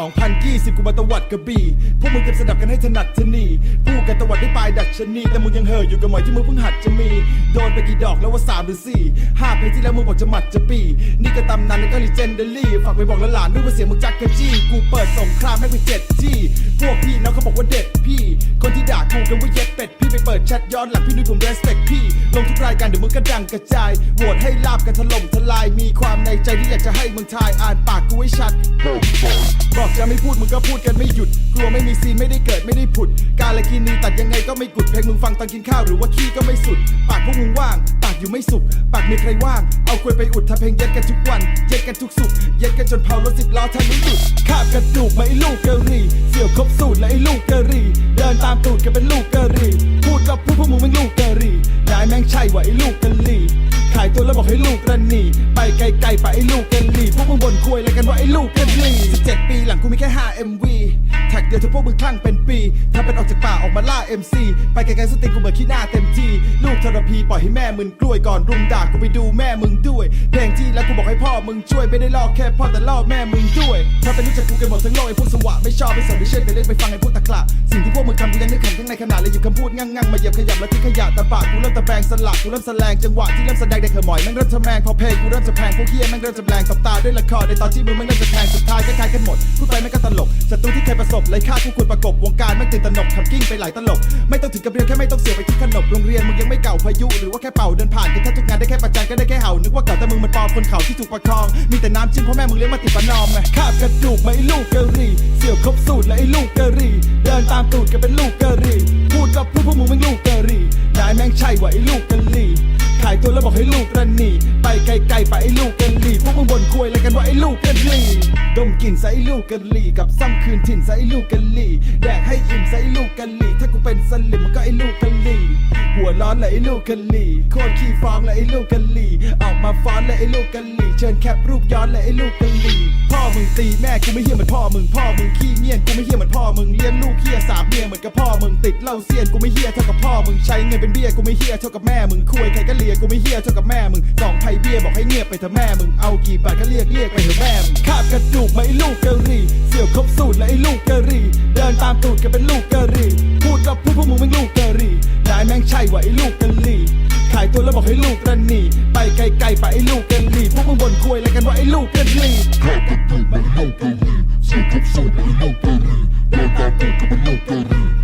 2020 กูมาตวัดกระบี่พวกมึงเก็บสนับกันให้ถนัดทนีพูดกันตวัดได้ปลายดัชนี แต่มึงยังเห่ออยู่กับหมอยที่มึงเพิ่งหัดจะมี โดนไปกี่ดอกแล้วว่าสามหรือสี่ห้าเพลงที่แล้วมึงบอกจะหมัดจะปี นี่ก็ตำนานแล้วก็ลีเจนเดอรี่ฝากไปบอกหลานๆด้วยว่าเสียงมึงจักกะจี้ กูเปิดสงครามให้ไปเจ็ดที่พวกพี่น้องเขาบอกว่าเด็ด แชทย้อนหลังพี่นุ้ยผม respect พี่ ลงทุกรายการเดี๋ยวมึงก็ดังกระจายโหวตให้ลาบกันถล่มทลาย มีความในใจที่อยากจะให้มึงทาย อ่านปากกูให้ชัด บอกจะไม่พูดมึงก็พูดกันไม่หยุด กลัวไม่มีซีนไม่ได้เกิดไม่ได้ผุด การละกินีตัดยังไงก็ไม่กุด เพลงมึงฟังตอนกินข้าวหรือว่าขี้ก็ไม่สุด ปากพวกมึงว่าง ปากอยู่ไม่สุก ปากมีใครว่าง เอาควยไปอุดทำเพลงเย็ดกันทุกวัน เย็ดกันทุกสุก เย็ดกันจนเผารถสิบล้อทะลุหลุด คาบกระดูกมาไอ้ลูกกะรีเสี่ยวครบสูตรและไอ้ลูกกะรีเดินตามตูดกันเป็นลูกกะรีพูดก็พูดพวกมึงเป็นลูกกะรีนายแม่งใช่ว่าไอ้ลูกกะรีขายตัวแล้วบอกให้ลูกระหนีไปไกลๆไปไอ้ลูกกันลีพวกมึงบ่นควยอะไรกันว่าไอ้ลูกกันลี17 ปีหลังกูมีแค่ 5 MV แท็กเดียวที่พวกมึงคลั่งเป็นปีถ้าเป็นออกจากป่าออกมาล่า MC ไปไกลๆสติงกูเหมือนขี้หน้าเต็มทีลูกทรพีปล่อยให้แม่มึงกล้วยก่อนรุมด่ากูไปดูแม่มึงด้วย มึงช่วยไม่ได้ลอกแค่พ่อแต่ลอกแม่มึงด้วยถ้าเป็นรู้จักกูกันหมดทั้งโลกไอ้พวกสวะไม่ชอบไม่สนไม่เช่นไปเล่นไปฟังไอ้พวกตะกละสิ่งที่พวกมึงทำกูยังนึกขำข้างในขนาดเลยหยิบคำพูดงั่งๆมาเหยียบขยับแล้วทิ้งขยะต่ปากกูเริ่มตะแบงสลักกูเริ่มแสลงจังหวะที่เริ่มแสดงได้เขมอยแม่งเริ่มจะแมงพอเพลงกูเริ่มจะแพงพวกเฮียแม่งเริ่มจะแรงตบตาด้วยละครในตอนที่มึงแม่งเริ่มจะแทงสุดท้ายก็คล้ายกันหมดพูดไปแม่งก็ตลกศัตรูที่เคยประสบเลยฆ่าทุกคนประกบวงการแม่งตื่นตระหนกทำกิ้งไปหลายตลกไม่ต้องถึงกับเรียนแค่ไม่ต้องเสียไปที่ขนบโรงเรียนมึงยังไม่เก่าพายุหรือว่าแค่เป่าเดินผ่านกันแทบทุกงานได้แค่ประจันก็ได้แค่เห่านึกว่าเก่าแต่มึงมันปลอมคนเขาที่ถูกประคอง มีแต่น้ำจิ้มเพราะแม่มึงเลี้ยงมาติดปะนอมไงคาบกระดูกมาไอ้ลูกกะหรี่ เสี่ยวครบสูตรและไอ้ลูกกะหรี่ เดินตามตูดกันเป็นลูกกะหรี่ พูดก็พูดพวกมึงเป็นลูกกะหรี่นายแม่งใช่ว่าไอ้ลูกกะหรี่ขายตัวแล้วบอกให้ลูกระหนีไปไกลๆไปไอ้ลูกกันลีพวกมึงบ่นควยอะไรกันว่าไอ้ลูกกันลีดมกลิ่นใส่ไอ้ลูกกันลีกับซ้ำคืนถิ่นใส่ไอ้ลูกกันลีแดกให้อิ่มใส่ไอ้ลูกกันลีถ้ากูเป็นสลิมมันก็ไอ้ลูกกันลีหัวร้อนเลยไอ้ลูกกันลีโคตรขี้ฟ้องเลยไอ้ลูกกันลี มาฟ้อนเลยไอ้ลูกกันลีเชิญแคปรูปย้อนเลยไอ้ลูกกันลีพ่อมึงตีแม่กูไม่เฮี้ยเหมือนพ่อมึงพ่อมึงขี้เงียนกูไม่เฮี้ยเหมือนพ่อมึงเลี้ยงลูกเฮี้ยสามเมียเหมือนกับพ่อมึงติดเหล้าเซียนกูไม่เฮี้ยเท่ากับพ่อมึงใช้เงินเป็นเบี้ยกูไม่เฮี้ยเท่ากับแม่มึงคุยใครก็เลียกูไม่เฮี้ยเท่ากับแม่มึงสองไพ่เบี้ยบอกให้เงียบไปเถอะแม่มึงเอากี่บาทก็เรียกเรียกไปเถอะแม่มึงคาบกระดูกมาไอ้ลูกกะหรี่เสี่ยวครบสูตรและไอ้ลูกกะหรี่เดินตามตูดกันเป็นลูกกะหรี่พูดก็พูดพวกมึงเป็นลูกกะหรี่นายแม่งใช่ว่าไอ้ลูกกะหรี่ขายตัวแล้วบอกให้ลูกระหนี ไกลๆไปไอ้ลูกกะหลีพวกมึงบ่นควยอะไรกันว่าไอ้ลูกกะหลีข้ากระดูกมันเน่าเกลีสู้ทุกสู้มันเน่าเกลีเดินตาตูดก็มาเกาหลีพูดกับพูดก็มันเน่าเกลี